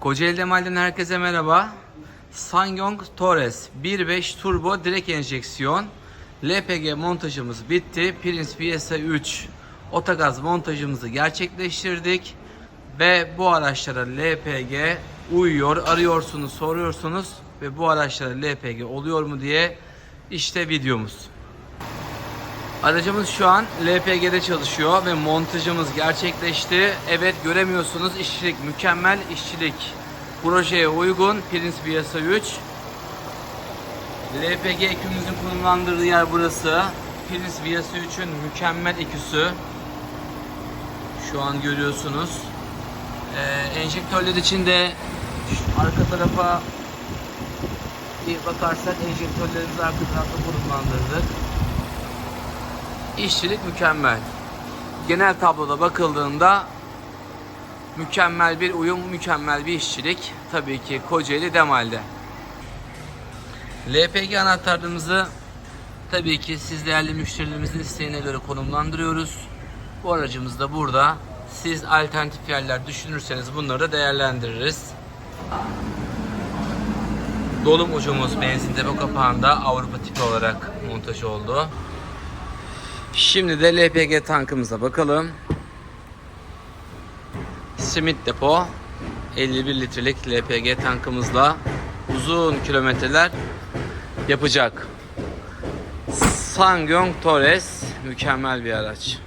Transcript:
Kocaeli Demal'den herkese merhaba. Sanyong Torres 1.5 turbo direkt enjeksiyon. LPG montajımız bitti. Prince PSA 3 otogaz montajımızı gerçekleştirdik. Ve bu araçlara LPG uyuyor. Arıyorsunuz, soruyorsunuz ve bu araçlara LPG oluyor mu diye işte videomuz. Aracımız şu an LPG'de çalışıyor ve montajımız gerçekleşti. Evet göremiyorsunuz işçilik mükemmel işçilik. Projeye uygun Prince Piyasa 3. LPG ekümüzün konumlandırdığı yer burası. Prince Piyasa 3'ün mükemmel eküsü. Şu an görüyorsunuz. Ee, enjektörler için de arka tarafa bir bakarsak enjektörlerimizi arka tarafta konumlandırdık. İşçilik mükemmel. Genel tabloda bakıldığında mükemmel bir uyum, mükemmel bir işçilik. Tabii ki Kocaeli Demal'de. LPG anahtarlarımızı tabii ki siz değerli müşterilerimizin isteğine göre konumlandırıyoruz. Bu aracımız da burada. Siz alternatif yerler düşünürseniz bunları da değerlendiririz. Dolum ucumuz benzin depo kapağında Avrupa tipi olarak montaj oldu. Şimdi de LPG tankımıza bakalım. Simit depo 51 litrelik LPG tankımızla uzun kilometreler yapacak. Sangyong Torres mükemmel bir araç.